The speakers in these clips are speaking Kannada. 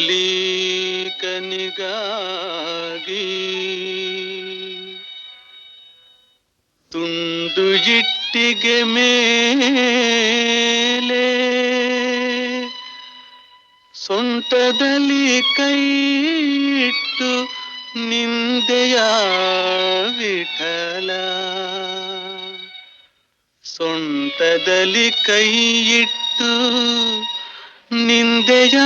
ಪುಂಡಲೀಕನಿಗಾಗಿ ತುಂಡು ಇಟ್ಟಿಗೆ ಮೇಲೆ ಸೊಂಟದಲ್ಲಿ ಕೈ ಇಟ್ಟು ನಿಂದೆಯ ವಿಠಲ ಸೊಂಟದಲ್ಲಿ ಕೈ ಇಟ್ಟು ನಿಂದೆಯ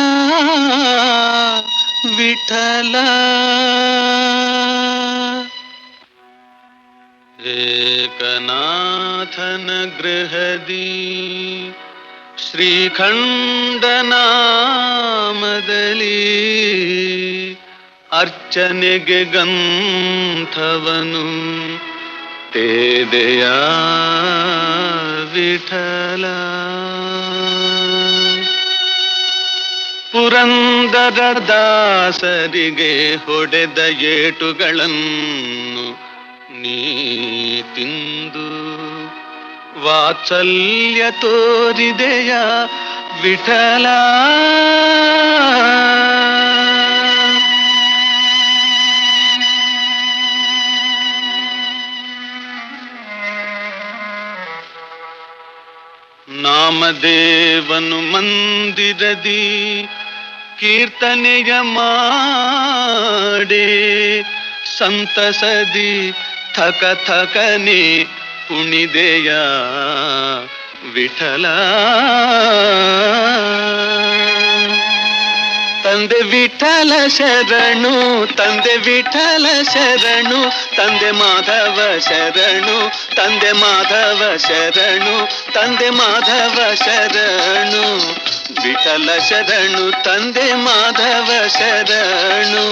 ವಿಠಲ ಏಕನಾಥನ ಗೃಹದಿ ಶ್ರೀಖಂಡನಾಮದಲ್ಲಿ ಅರ್ಚನೆಗೆ ಗಂಥವನು ತೇದೆಯ ವಿಠಲ ಪುರಂದರ ದಾಸರಿಗೆ ಹೊಡೆದ ಏಟುಗಳನ್ನು ನೀ ತಿಂದು ವಾತ್ಸಲ್ಯ ತೋರಿದೆಯ ವಿಠಲ. ನಾಮದೇವನು ಮಂದಿರದಿ ಕೀರ್ತನೆಯ ಮಾಡಿ ಸಂತಸದಿ ಥಕ ಥಕನೆ ಕುಣಿದೆಯ ವಿಠಲ. ತಂದೆ ವಿಠಲ ಶರಣು, ತಂದೆ ವಿಠಲ ಶರಣು, ತಂದೆ ಮಾಧವ ಶರಣು, ತಂದೆ ಮಾಧವ ಶರಣು, ತಂದೆ ಮಾಧವ ಶರಣು. ವಿಠಲ ಶರಣು ತಂದೆ ಮಾಧವ ಶರಣು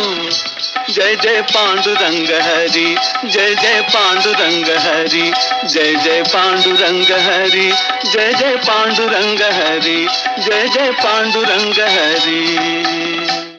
जय जय पांडुरंग हरी जय जय पांडुरंग हरी जय जय पांडुरंग हरी जय जय पांडुरंग हरी जय जय पांडुरंग हरी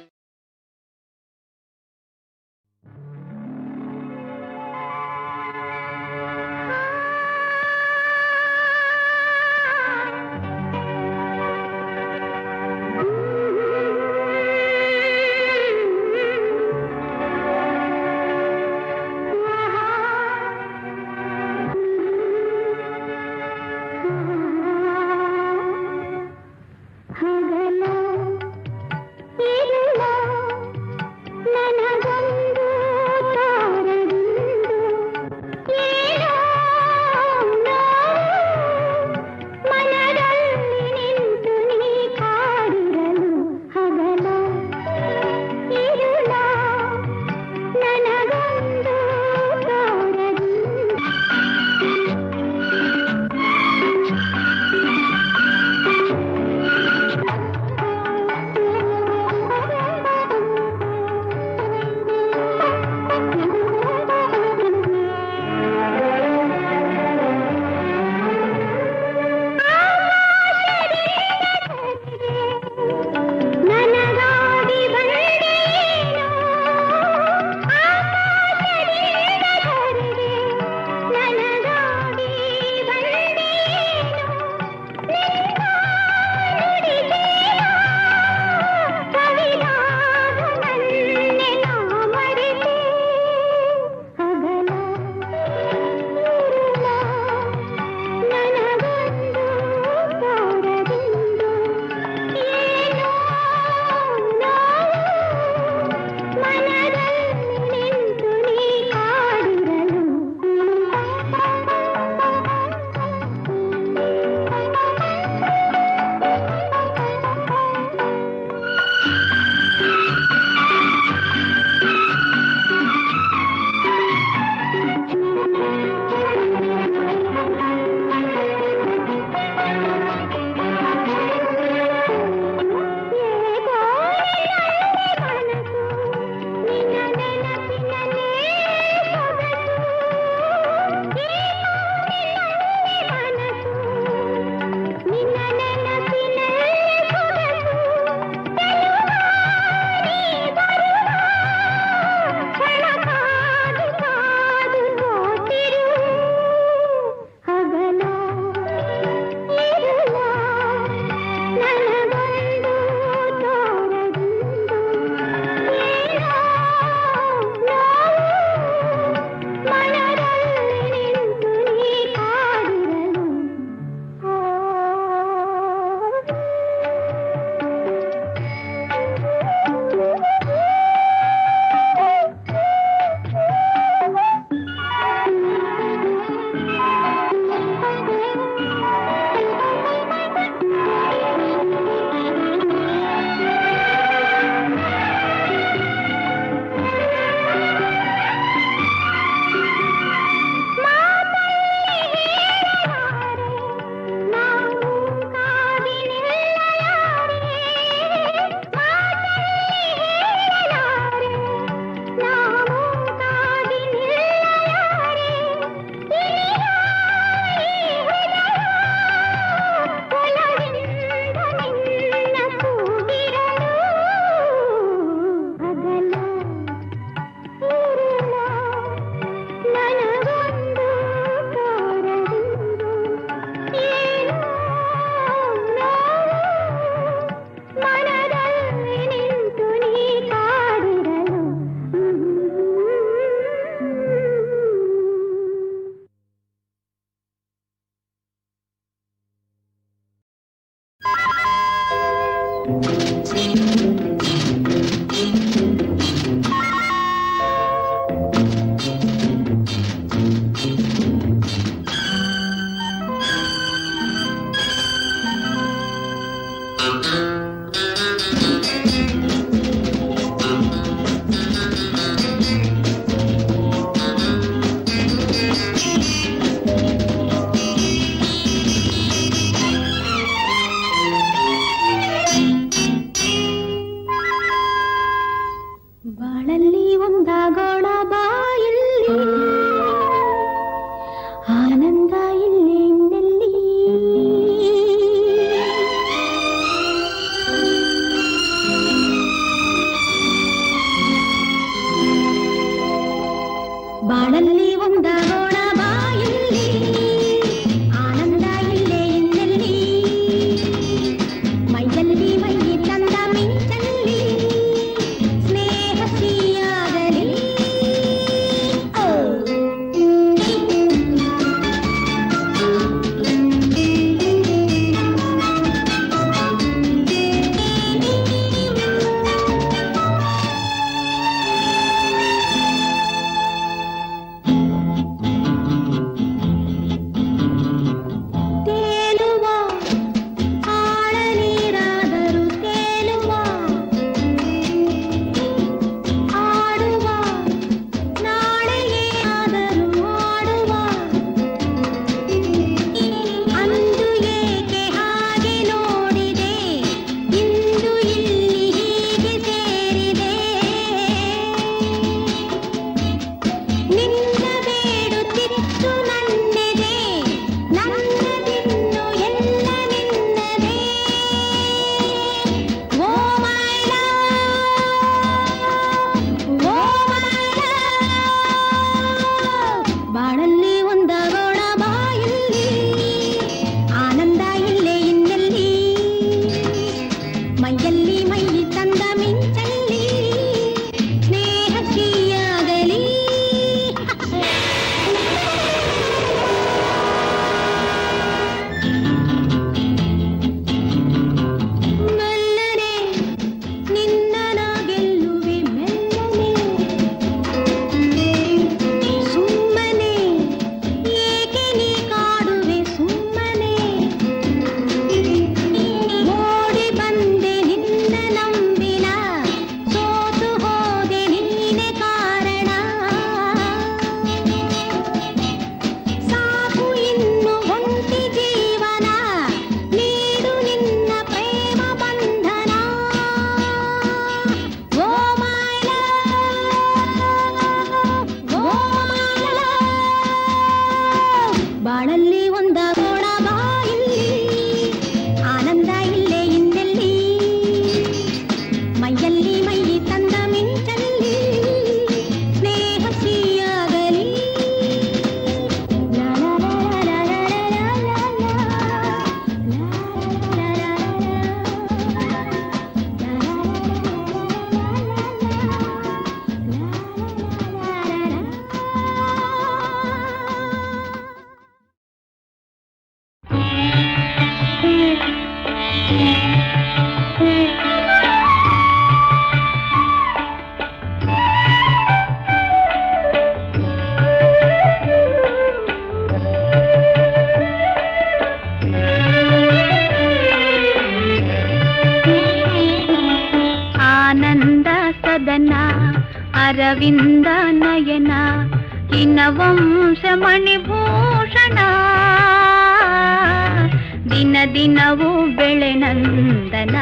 ಬೆಳೆ ನಂದನ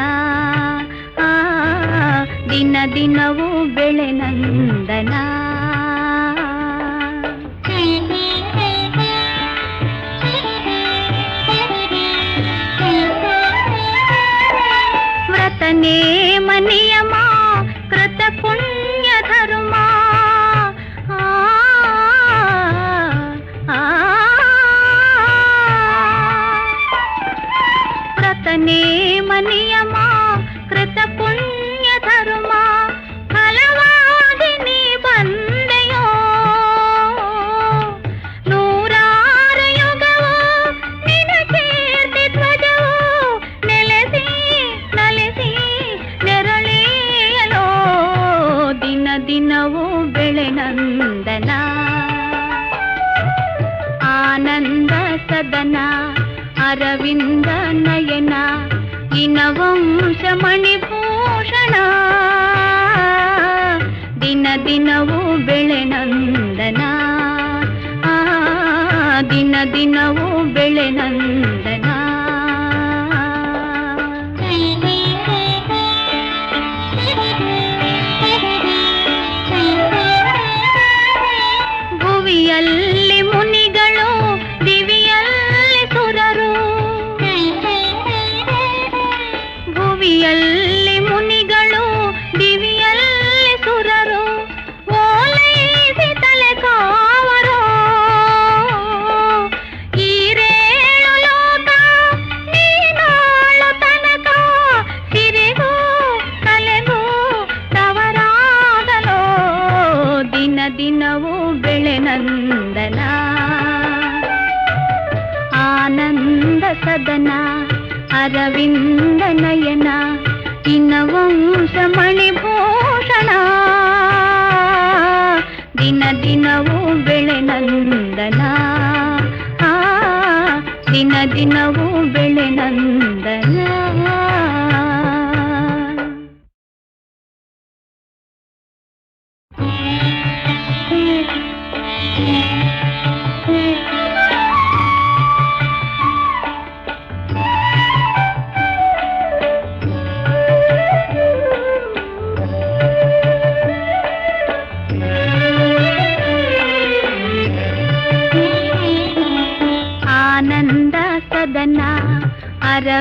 ದಿನ ದಿನವೂ ಬೆಳೆನಂದನ ವ್ರತನೇ ಮನೆಯಮ ಪುಣ್ಯ మనియమా కృత పుణ్య ధర్మ ಫಲವಾದಿನಿ ಬಂದೆಯೋ ನೂರಾರ ಯುಗವೋ ನಿನ ಕೀರ್ತಿ ಧ್ವಜವೋ ನೆಲೆಸಿ ನಲೆಸಿ ನೆರಳೇಯಲೋ ದಿನ ದಿನವೂ ಬೆಳೆನಂದನ ಆನಂದ ಸದನ அரவிந்த நயனா இனவம்சமணி பூஷಣ ದಿನ ದಿನವೂ ಬೆಳೆ ನಂದನ ದಿನ ದಿನವೂ ಬೆಳೆ ನಂದ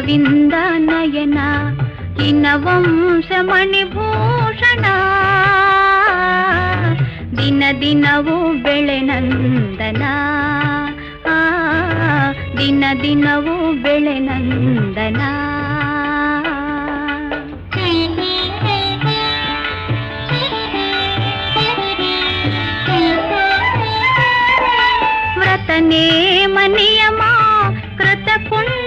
గోవింద నయన ವಂಶಮಣಿಭೂಷಣ ದಿನ ದಿನವೂ ಬೆಳೆನಂದನ ದಿನ ದಿನವೂ ಬೆಳೆನಂದನ ವ್ರತನೇ ಮನಿಯಮ ಕೃತಕುಂಡ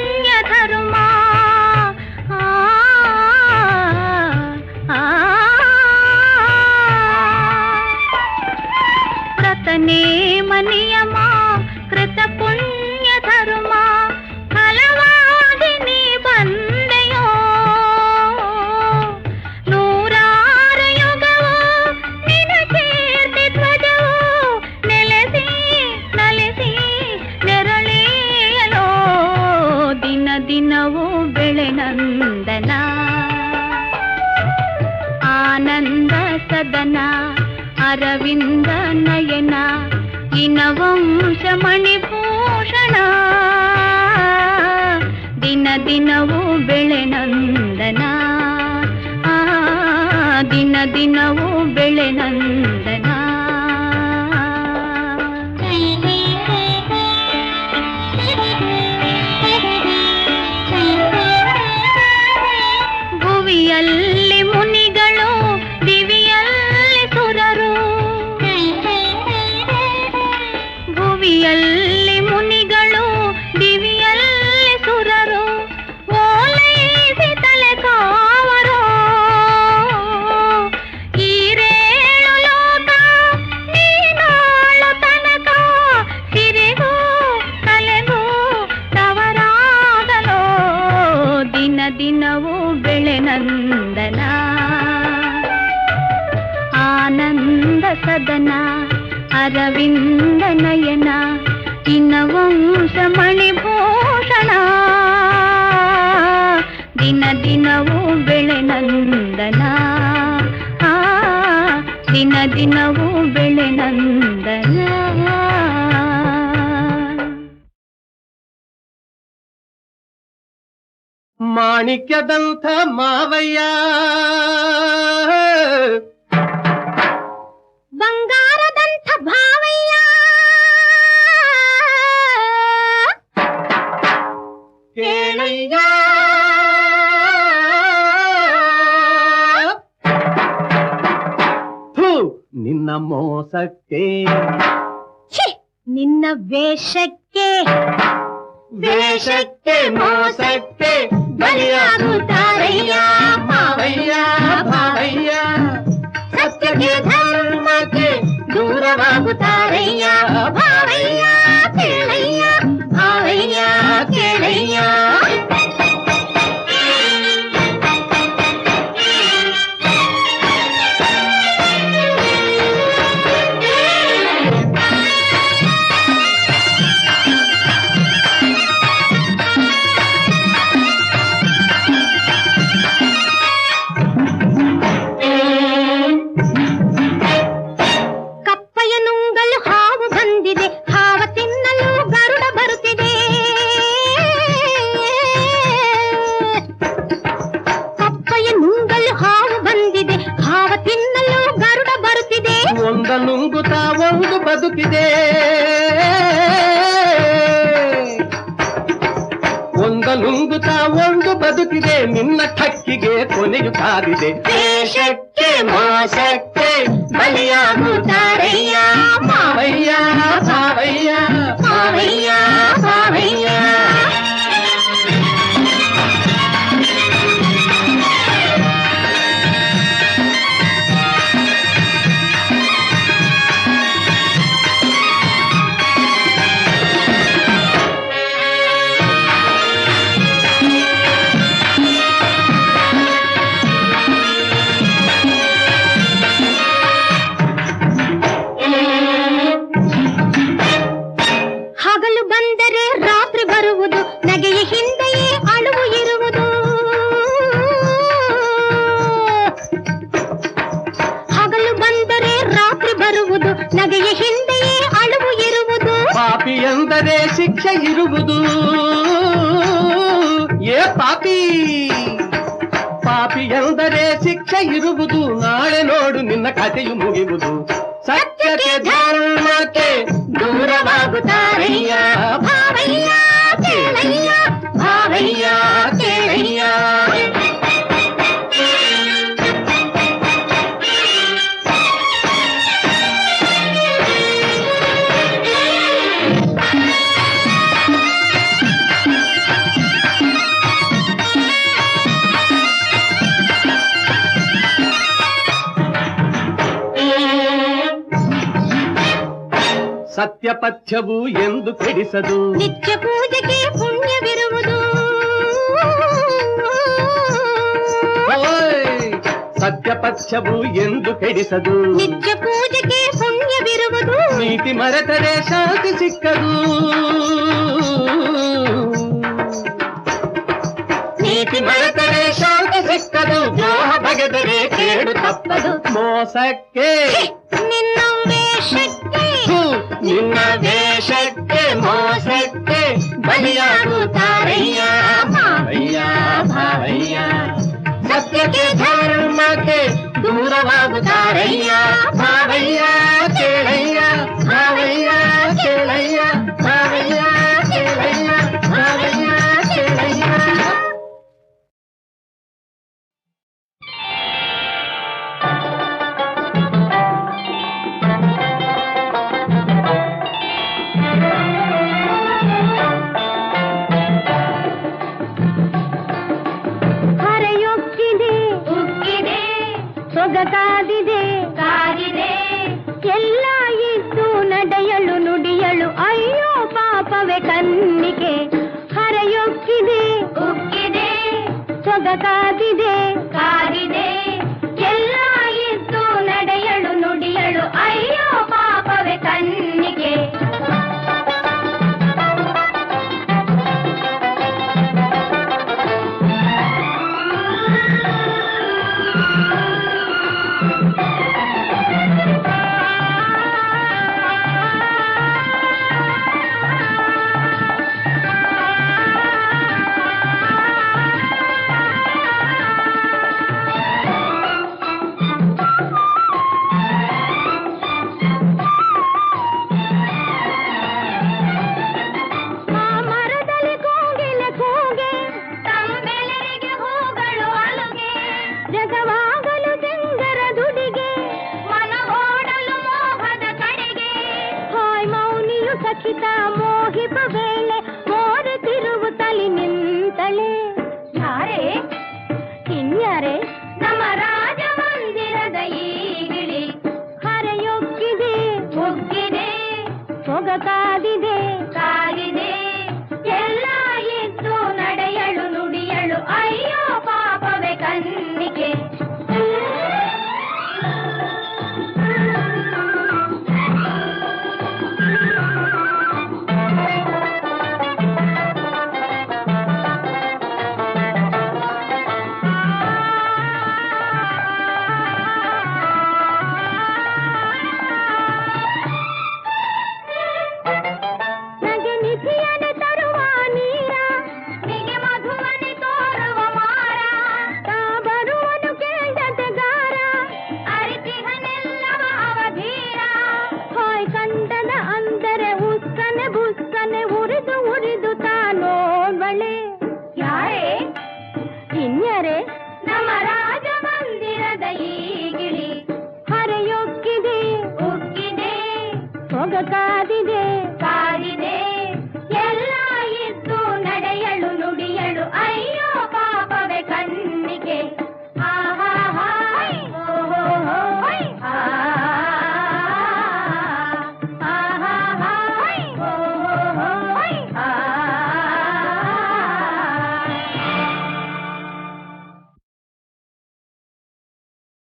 ವಂಶಮಣಿಭೂಷಣ ದಿನ ದಿನವೂ ಬೆಳೆ ನಂದನ ದಿನ ದಿನವೂ ಬೆಳೆ ನಂದನ ಮಾಣಿಕ್ಯದಂಥ ಮಾವಯ್ಯ ಮೋಸಕ್ಕೆ. ನಿನ್ನ ವೇಷಕ್ಕೆ. ವೇಷಕ್ಕೆ ಮೋಸಕ್ಕೆ ಬಲಿಯಾಗುತ್ತ ಬದುಕಿದೆ. ಒಂದಲುಂಗುತ ಒಂದು ಬದುಕಿದೆ ನಿನ್ನ ಕಕ್ಕಿಗೆ ಕೊನೆಯು ಕಾದಿದೆ. ದೇಶಕ್ಕೆ ಮಾಸಕ್ಕೆ ಬಲಿಯಾಗುತ್ತಾರಯ್ಯ ಮಾವಯ್ಯ ಸಾವಯ್ಯ ಮಾವಯ್ಯ. ಬಂದರೆ ಶಿಕ್ಷೆ ಇರುವುದು ಏ ಪಾಪಿ ಪಾಪಿ ಎಂದರೆ ಶಿಕ್ಷೆ ಇರುವುದು ನಾಳೆ ನೋಡು ನಿನ್ನ ಕಥೆಯು ಮುಗಿಯುವುದು ಸತ್ಯಕ್ಕೆ ಧರ್ಮಕ್ಕೆ ದೂರವಾಗುತ್ತಾರಯ್ಯ ಭಾವಯ್ಯ ಕೇಳಯ್ಯ ಭಾವಯ್ಯ ಕೇಳಯ್ಯ ಸತ್ಯಪಥ್ಯವು ಎಂದು ಕೆಡಿಸದು. ನಿತ್ಯ ಪೂಜೆಗೆ ಪುಣ್ಯವಿರುವುದು. ಸತ್ಯ ಪಥ್ಯವು ಎಂದು ಕೆಡಿಸದು. ನಿತ್ಯ ಪೂಜೆಗೆ ಪುಣ್ಯವಿರುವುದು. ನೀತಿ ಮರೆತರೆ ಶಾಂತಿ ಸಿಕ್ಕದು. ನೀತಿ ಮರೆತರೆ ಶಾಂತಿ ಸಿಕ್ಕದು. ದ್ರೋಹ ಬಗೆದರೆ ಕೇಡು ತಪ್ಪದು. ಮೋಸಕ್ಕೆ सकते मो सकते भैया भूतारैया भैया भैया। सत्य के धर्म के दूर भूतारैया भैया चेलैया भैया चेलैया भैया